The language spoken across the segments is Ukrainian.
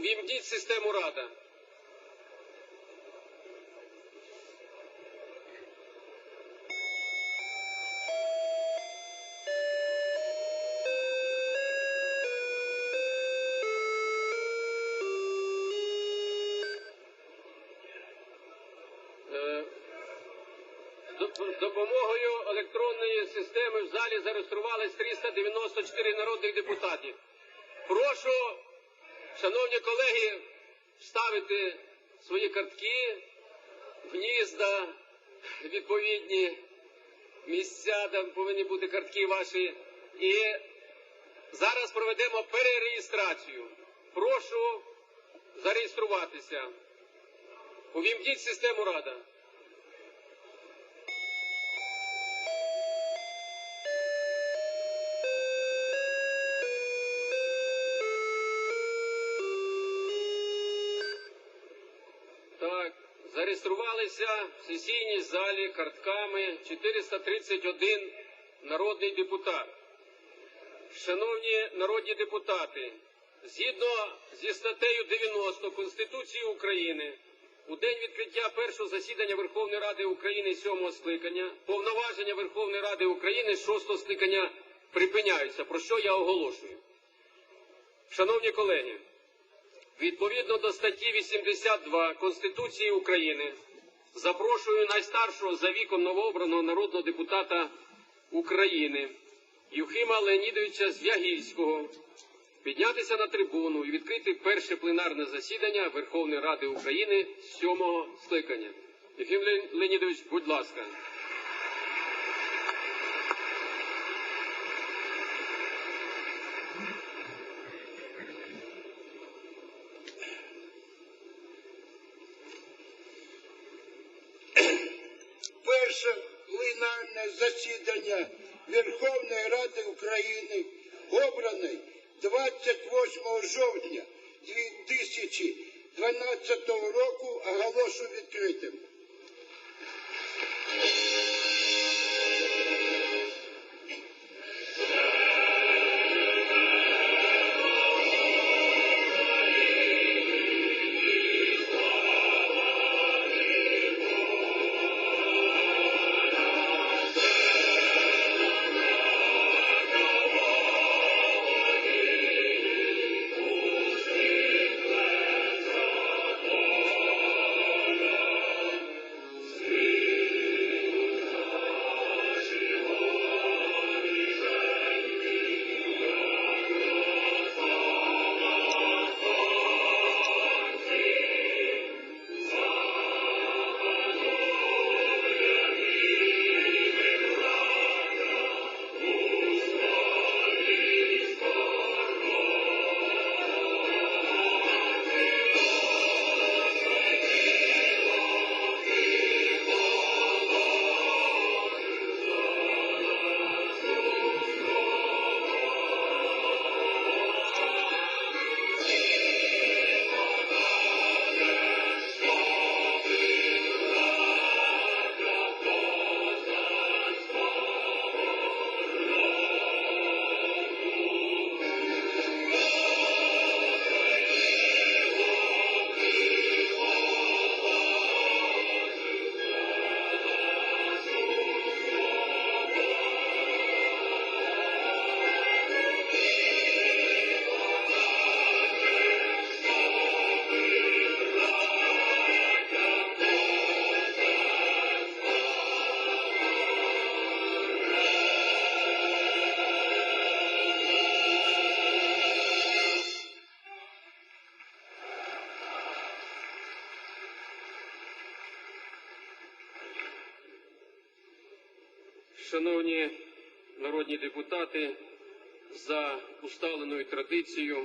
Ввімдіть систему Рада. Е, Доп- Допомогою електронної системи в залі зареєструвались 394 народних депутатів. Прошу, шановні колеги, вставити свої картки, гнізда, відповідні місця, де повинні бути картки ваші. І зараз проведемо перереєстрацію. Прошу зареєструватися. Увімкніть систему Рада. Так, зареєструвалися в сесійній залі картками 431 народний депутат. Шановні народні депутати, згідно зі статтею 90 Конституції України, у день відкриття першого засідання Верховної Ради України сьомого скликання повноваження Верховної Ради України шостого скликання припиняються, про що я оголошую. Шановні колеги, Відповідно до статті 82 Конституції України запрошую найстаршого за віком новообраного народного депутата України Юхима Леонідовича Звягільського піднятися на трибуну і відкрити перше пленарне засідання Верховної Ради України сьомого скликання. Юхим Ле- Леонідович, будь ласка. перше пленарне засідання Верховної Ради України обраний 28 жовтня 2012 року оголошу відкритим. Шановні народні депутати, за усталеною традицією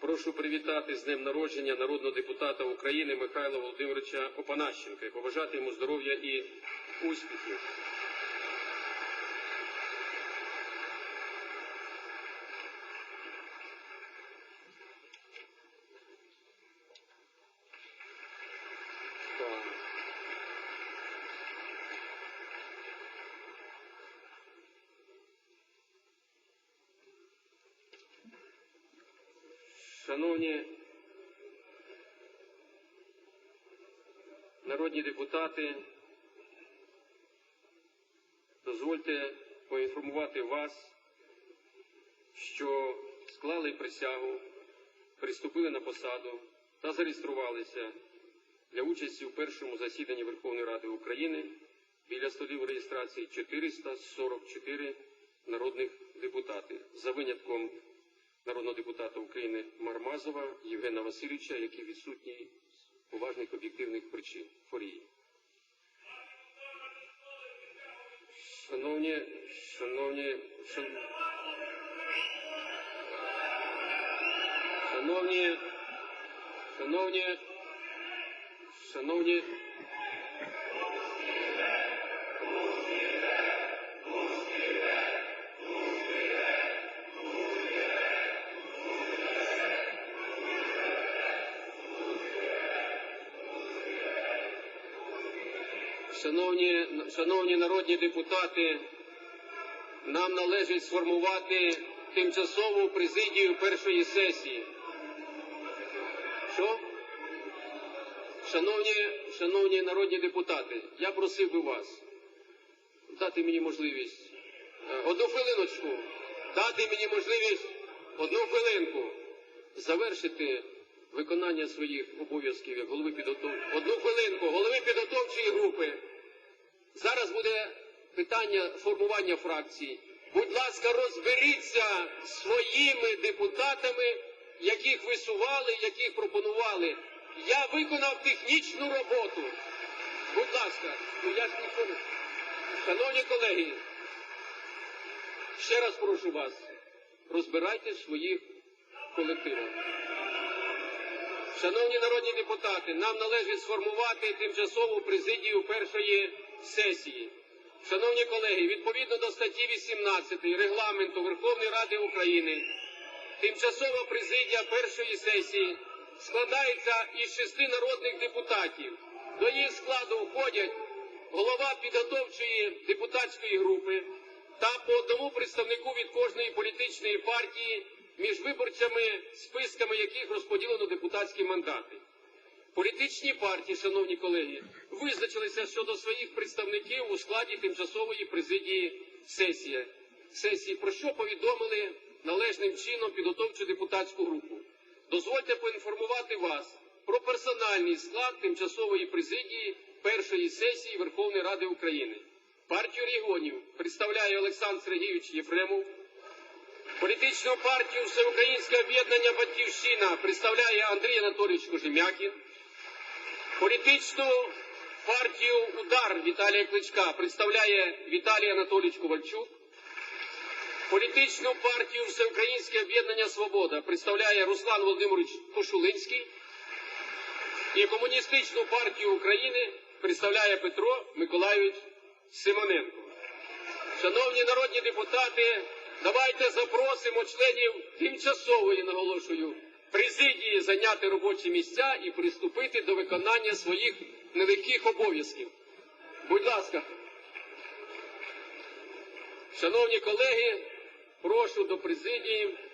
прошу привітати з днем народження народного депутата України Михайла Володимировича Опанащенка і побажати йому здоров'я і успіхів. Так. шановні народні депутати, дозвольте поінформувати вас, що склали присягу, приступили на посаду та зареєструвалися для участі у першому засіданні Верховної Ради України біля столів реєстрації 444 народних депутати, за винятком народного депутата України Мармазова Євгена Васильовича, який відсутній поважних об'єктивних причин хворіє. Шановні, шановні, шан... шановні, шановні, шановні. Шановні, шановні народні депутати, нам належить сформувати тимчасову президію першої сесії. Що? Шановні, шановні народні депутати, я просив би вас дати мені можливість е, одну хвилиночку, дати мені можливість одну хвилинку завершити виконання своїх обов'язків як голови підготовчої. Одну хвилинку, голови підготовчої групи. Зараз буде питання формування фракцій. Будь ласка, розберіться своїми депутатами, яких висували, яких пропонували. Я виконав технічну роботу. Будь ласка, ну я ж не... Шановні колеги, ще раз прошу вас, розбирайтесь в своїх колективах. Шановні народні депутати, нам належить сформувати тимчасову президію першої сесії. Шановні колеги, відповідно до статті 18 регламенту Верховної Ради України, тимчасова президія першої сесії складається із шести народних депутатів. До її складу входять голова підготовчої депутатської групи та по одному представнику від кожної політичної партії, між виборчими списками яких розподілено депутатські мандати. Політичні партії, шановні колеги, визначилися щодо своїх представників у складі тимчасової президії сесії, сесії про що повідомили належним чином підготовчу депутатську групу. Дозвольте поінформувати вас про персональний склад тимчасової президії першої сесії Верховної Ради України. Партію регіонів представляє Олександр Сергійович Єфремов. Політичну партію Всеукраїнське об'єднання Батьківщина представляє Андрій Анатолійович Кожем'якін. Політичну партію Удар Віталія Кличка представляє Віталій Анатолійович Ковальчук. Політичну партію Всеукраїнське об'єднання Свобода представляє Руслан Володимирович Кошулинський. І комуністичну партію України представляє Петро Миколайович Симоненко. Шановні народні депутати, давайте запросимо членів тимчасової, наголошую, президії зайняти робочі місця і приступити до виконання своїх нелегких обов'язків. Будь ласка. Шановні колеги, прошу до президії.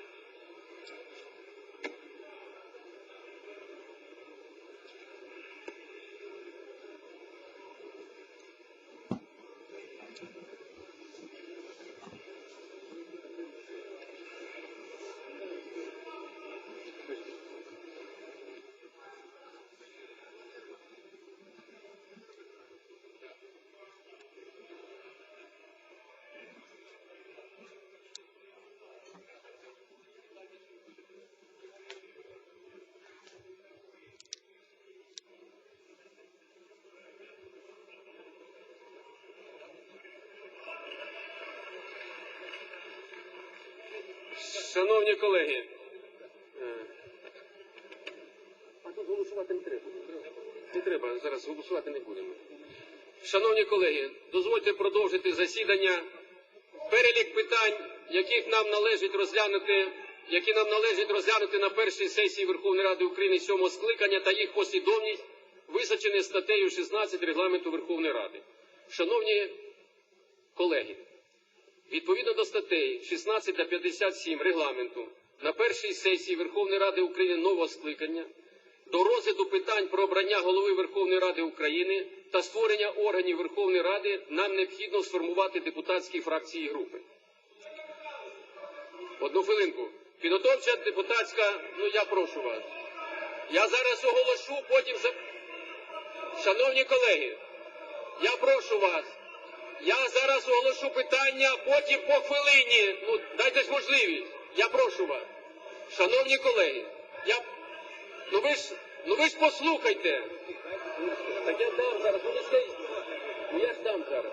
Шановні колеги, е, а тут голосувати не треба. Не треба, зараз голосувати не будемо. Шановні колеги, дозвольте продовжити засідання. Перелік питань, яких нам належить розглянути, які нам належить розглянути на першій сесії Верховної Ради України сьомого скликання та їх послідовність, визначені статтею 16 регламенту Верховної Ради. Шановні колеги, Відповідно до статей 16 та 57 регламенту на першій сесії Верховної Ради України нового скликання до розгляду питань про обрання голови Верховної Ради України та створення органів Верховної Ради нам необхідно сформувати депутатські фракції і групи. Одну хвилинку. Підготовча депутатська, ну я прошу вас. Я зараз оголошу, потім за. Шановні колеги, я прошу вас. Я зараз оголошу питання, потім по хвилині. Ну, дайте ж можливість. Я прошу вас. Шановні колеги, я. Ну ви ж, ну ви ж послухайте. Так я дам зараз, ну ви Ну я ж дам зараз.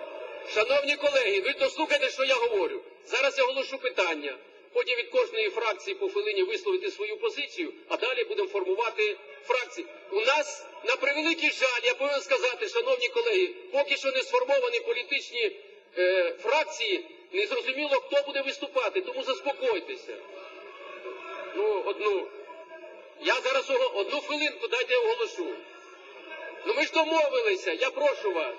Шановні колеги, ви дослухайте, що я говорю. Зараз я оголошу питання. Потім від кожної фракції по хвилині висловити свою позицію, а далі будемо формувати фракції. У нас на превеликий жаль, я повинен сказати, шановні колеги, поки що не сформовані політичні е, фракції, не зрозуміло, хто буде виступати, тому заспокойтеся. Ну, одну. Я зараз одну хвилинку дайте оголошу. Ну ми ж домовилися, я прошу вас.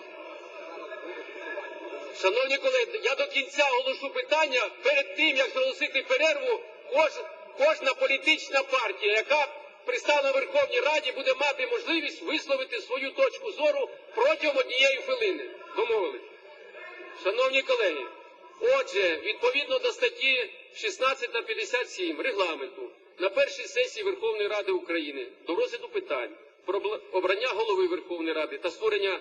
Шановні колеги, я до кінця оголошу питання перед тим, як оголосити перерву, кож, кожна політична партія, яка пристала Верховній Раді, буде мати можливість висловити свою точку зору протягом однієї хвилини. Домовились. Шановні колеги, отже, відповідно до статті 16 та 57 регламенту на першій сесії Верховної Ради України до розгляду питань про обрання голови Верховної Ради та створення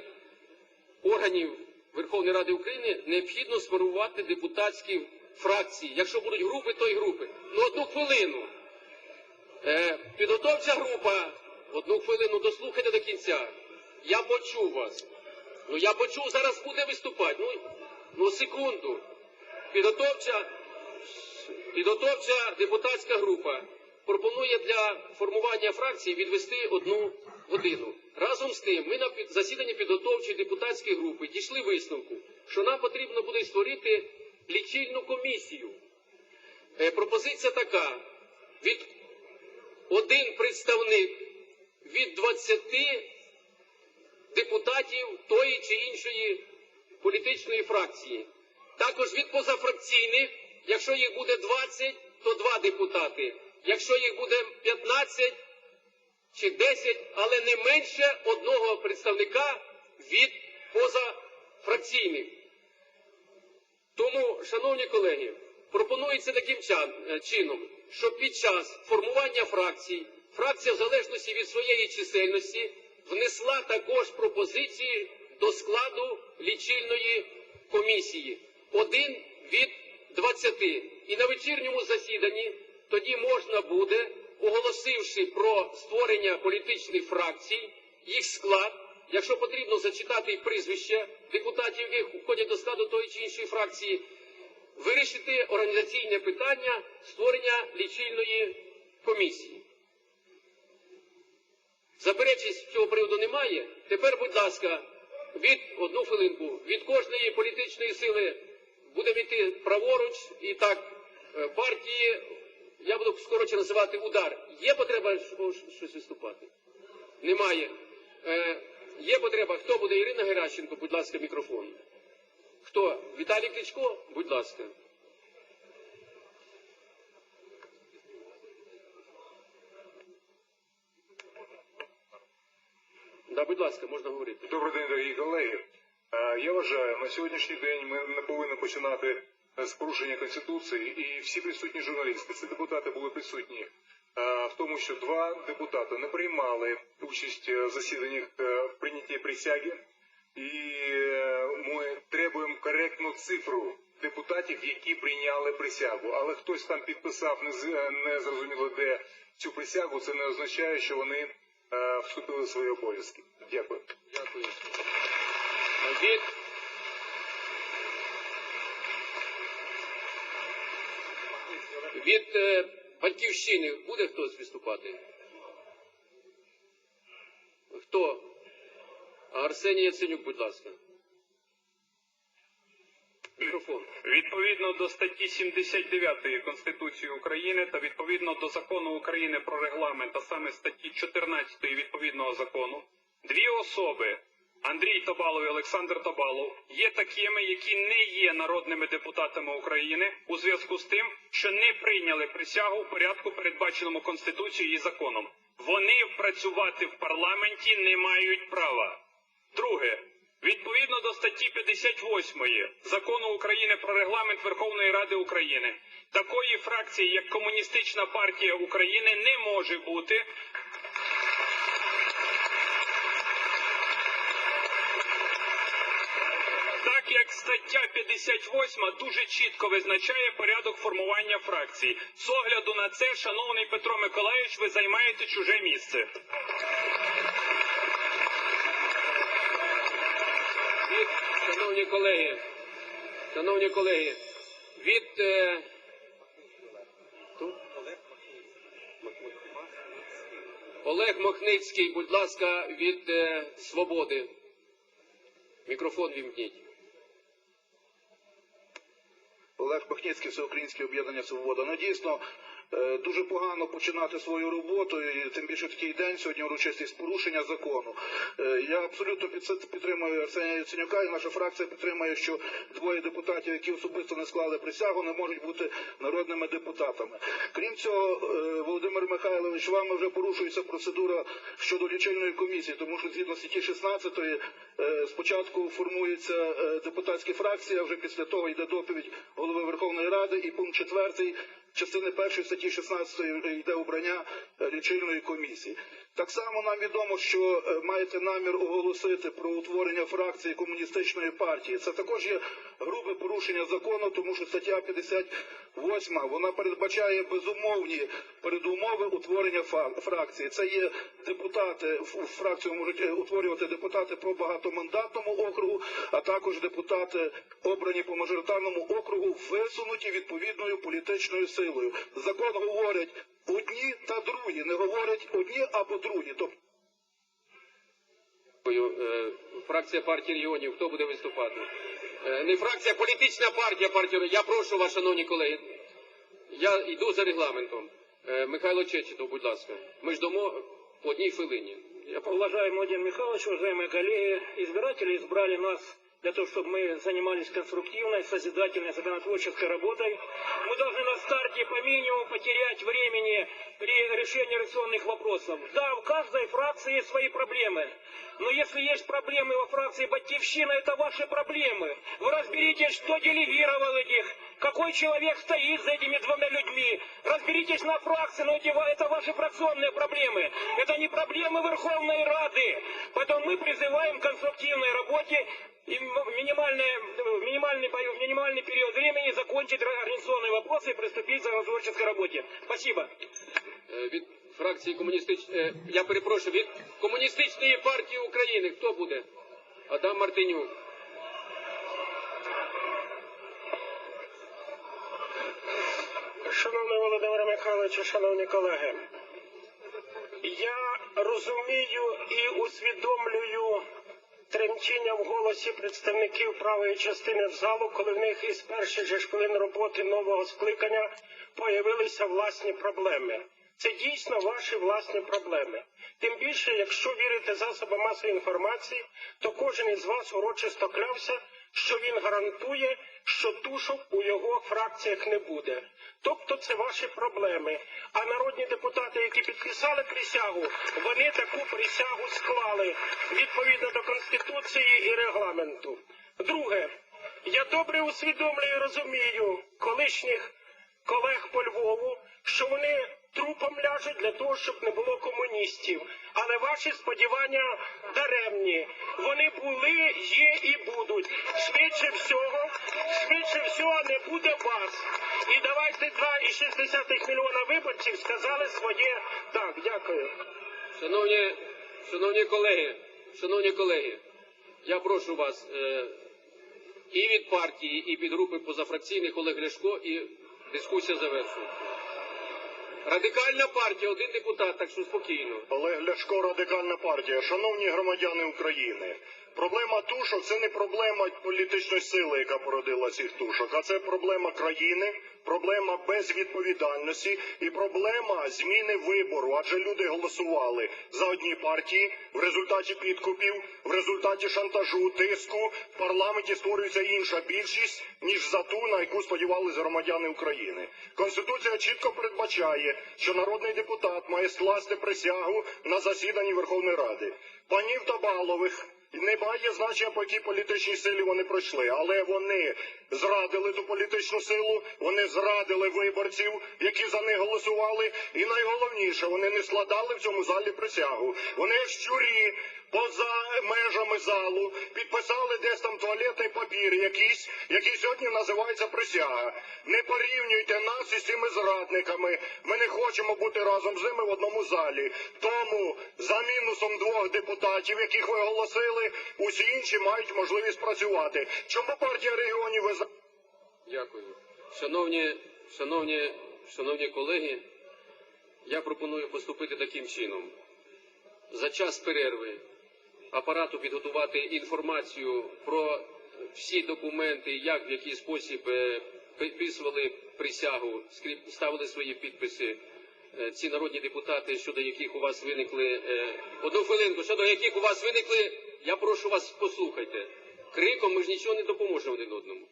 органів Верховної Ради України необхідно сформувати депутатські фракції. Якщо будуть групи, то й групи. Ну одну хвилину. Е, підготовча група. Одну хвилину дослухайте до кінця. Я почув вас. Ну я почув, зараз буде виступати. Ну, ну секунду. Підготовча, підготовча депутатська група пропонує для формування фракції відвести одну годину. Разом з тим, ми на засіданні підготовчої депутатської групи дійшли висновку, що нам потрібно буде створити лічильну комісію. Е, пропозиція така: від один представник від 20 депутатів тої чи іншої політичної фракції. Також від позафракційних, якщо їх буде 20, то два депутати. Якщо їх буде 15 чи 10, але не менше одного представника від позафракційних. Тому, шановні колеги, пропонується таким е, чином, що під час формування фракцій, фракція в залежності від своєї чисельності внесла також пропозиції до складу лічильної комісії. Один від 20. І на вечірньому засіданні тоді можна буде, оголосивши про створення політичних фракцій, їх склад, якщо потрібно зачитати і прізвища депутатів, які входять до складу тої чи іншої фракції, вирішити організаційне питання створення лічильної комісії. Заперечень з цього приводу немає. Тепер, будь ласка, від одну хвилинку, від кожної політичної сили будемо йти праворуч і так е, партії, я буду скороче називати удар. Є потреба щось виступати? Немає. Е, є потреба. Хто буде? Ірина Геращенко, будь ласка, мікрофон. Хто? Віталій Кличко? Будь ласка. Да, будь ласка, можна говорити. Добрий день, дорогі колеги. Я вважаю, на сьогоднішній день ми не повинні починати з порушення конституції, і всі присутні журналісти, ці депутати були присутні в тому, що два депутати не приймали участь в засіданнях е, в прийнятті присяги, і е, ми требуємо коректну цифру депутатів, які прийняли присягу. Але хтось там підписав не зрозуміло де цю присягу. Це не означає, що вони е, вступили в свої обов'язки. Дякую. Дякую. Від... Е, батьківщини буде хтось виступати? Хто? Арсеній Яценюк, будь ласка. Мікрофон. Відповідно до статті 79 Конституції України та відповідно до закону України про регламент, а саме статті 14 відповідного закону, дві особи Андрій Табалов і Олександр Табалов є такими, які не є народними депутатами України у зв'язку з тим, що не прийняли присягу в порядку, передбаченому Конституцією і законом. Вони працювати в парламенті не мають права. Друге, відповідно до статті 58 закону України про регламент Верховної Ради України, такої фракції, як Комуністична партія України, не може бути Так як стаття 58 дуже чітко визначає порядок формування фракцій. З огляду на це, шановний Петро Миколаївич, ви займаєте чуже місце. Від, шановні колеги, шановні колеги, від е. Олег Мохницький, будь ласка, від е, свободи. Мікрофон вімкніть. Олег Махніцький, Всеукраїнське об'єднання Свобода. Ну дійсно дуже погано починати свою роботу, і тим більше такий день сьогодні урочистість порушення закону. Е, Я абсолютно під- підтримую Арсенія Яценюка, і наша фракція підтримує, що двоє депутатів, які особисто не склали присягу, не можуть бути народними депутатами. Крім цього, е, Володимир Михайлович, вами вже порушується процедура щодо лічильної комісії, тому що згідно статті 16 е, спочатку формується е, депутатські фракції, а вже після того йде доповідь голови Верховної Ради і пункт 4 частини першої статті 16 йде обрання е, лічильної комісії. Так само нам відомо, що е, маєте намір оголосити про утворення фракції комуністичної партії. Це також є грубе порушення закону, тому що стаття 58 вона передбачає безумовні передумови утворення фракції. Це є депутати фракцію можуть е, утворювати депутати по багатомандатному округу, а також депутати обрані по мажоритарному округу, висунуті відповідною політичною силою. Закон говорить одні та другі, не говорять одні або другі. Тобто Е, Фракція партії регіонів. Хто буде виступати? Е, Не фракція, політична партія регіонів. Я прошу вас, шановні колеги. Я йду за регламентом. Е, Михайло Чечетов, будь ласка. Ми ждемо по одній хвилині. Я. Уважаемый Владимир Михайлович, уважаемые коллеги, избиратели избрали нас для того, чтобы мы занимались конструктивной, созидательной, законотворческой работой. Мы должны на старте по минимуму потерять времени при решении реакционных вопросов. Да, в каждой фракции есть свои проблемы. Но если есть проблемы во фракции Батьевщина, это ваши проблемы. Вы разберитесь, кто делегировал этих, какой человек стоит за этими двумя людьми. Разберитесь на фракции, но эти, это ваши фракционные проблемы. Это не проблемы Верховной Рады. Поэтому мы призываем к конструктивной работе и в минимальное- в минимальный, пе- в минимальный период времени закончить организационные вопросы и приступить к законотворческой работе. Спасибо. Е, Від фракції комуністичної, я перепрошую, від комуністичної партії України. Хто буде? Адам Мартинюк. Шановний Володимир Михайлович, шановні колеги, я розумію і усвідомлюю тремтіння в голосі представників правої частини в залу, коли в них із перших же хвилин роботи нового скликання появилися власні проблеми. Це дійсно ваші власні проблеми. Тим більше, якщо вірити засобам масової інформації, то кожен із вас урочисто клявся, що він гарантує, що тушок у його фракціях не буде. Тобто це ваші проблеми. А народні депутати, які підписали присягу, вони таку присягу склали відповідно до Конституції і регламенту. Друге, я добре усвідомлюю і розумію колишніх колег по Львову, що вони трупом ляжуть для того, щоб не було комуністів. Але ваші сподівання даремні. Вони були, є і будуть. Швидше всього, швидше всього не буде вас. І давайте 2,6 мільйона виборців сказали своє так. Дякую. Шановні, шановні колеги, шановні колеги, я прошу вас е, і від партії, і від групи позафракційних Олег Ляшко, і дискусія завершується. Радикальна партія, один депутат, так що спокійно. Олег Ляшко, радикальна партія. Шановні громадяни України, проблема тушок це не проблема політичної сили, яка породила цих тушок, а це проблема країни, проблема безвідповідальності і проблема зміни вибору. Адже люди голосували за одні партії в результаті підкупів, в результаті шантажу, тиску в парламенті створюється інша більшість ніж за ту, на яку сподівалися громадяни України. Конституція чітко передбачає, що народний депутат має скласти присягу на засіданні Верховної Ради. Панів Табалових не має значення, по якій політичній силі вони пройшли, але вони зрадили ту політичну силу, вони зрадили виборців, які за них голосували. І найголовніше, вони не складали в цьому залі присягу. Вони щурі поза межами залу підписали десь там туалетний папір якийсь, який сьогодні називається присяга. Не порівнюйте нас із цими зрадниками. Ми не хочемо бути разом з ними в одному залі. Тому за мінусом двох депутатів, яких ви оголосили, усі інші мають можливість працювати. Чому партія регіонів ви Дякую. Шановні, шановні, шановні колеги, я пропоную поступити таким чином. За час перерви апарату підготувати інформацію про всі документи, як в який спосіб е, підписували присягу, ставили свої підписи е, ці народні депутати, щодо яких у вас виникли е, одну хвилинку, щодо яких у вас виникли, я прошу вас послухайте. Криком ми ж нічого не допоможемо один одному.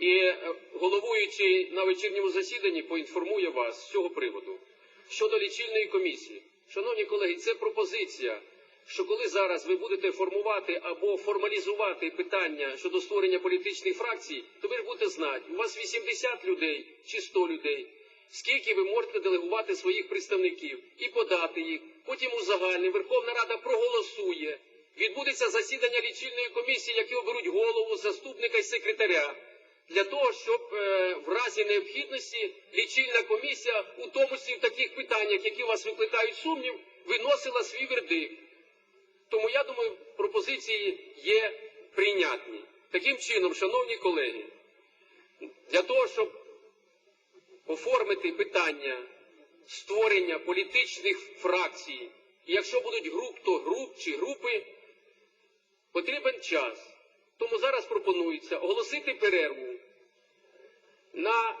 І головуючий на вечірньому засіданні поінформує вас з цього приводу. Щодо лічильної комісії. Шановні колеги, це пропозиція, що коли зараз ви будете формувати або формалізувати питання щодо створення політичних фракцій, то ви ж будете знати, у вас 80 людей чи 100 людей, скільки ви можете делегувати своїх представників і подати їх, потім узагальнить, Верховна Рада проголосує. Відбудеться засідання лічильної комісії, які оберуть голову, заступника і секретаря, для того, щоб е, в разі необхідності лічильна комісія, у тому числі в таких питаннях, які у вас викликають сумнів, виносила свій вердикт. Тому я думаю, пропозиції є прийнятні. Таким чином, шановні колеги, для того, щоб оформити питання створення політичних фракцій, і якщо будуть груп, то груп чи групи, потрібен час. Тому зараз пропонується оголосити перерву на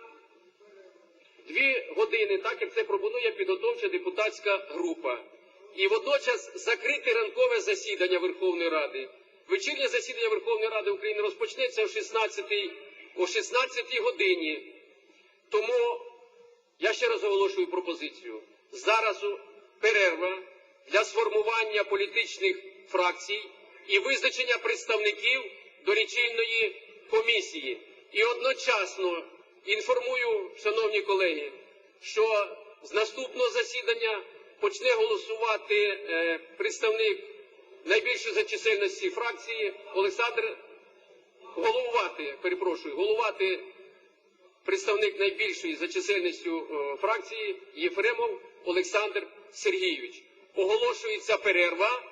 дві години, так як це пропонує підготовча депутатська група. І водночас закрити ранкове засідання Верховної Ради. Вечірнє засідання Верховної Ради України розпочнеться о 16, о 16 годині. Тому я ще раз оголошую пропозицію. Зараз перерва для сформування політичних фракцій і визначення представників до лічильної комісії. І одночасно інформую, шановні колеги, що з наступного засідання почне голосувати е, представник найбільшої за чисельності фракції Олександр головувати, перепрошую, головувати представник найбільшої за чисельністю е, фракції Єфремов Олександр Сергійович. Оголошується перерва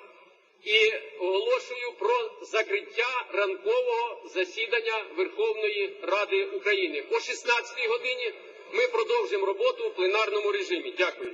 і оголошую про закриття ранкового засідання Верховної Ради України. О 16 годині ми продовжимо роботу у пленарному режимі. Дякую.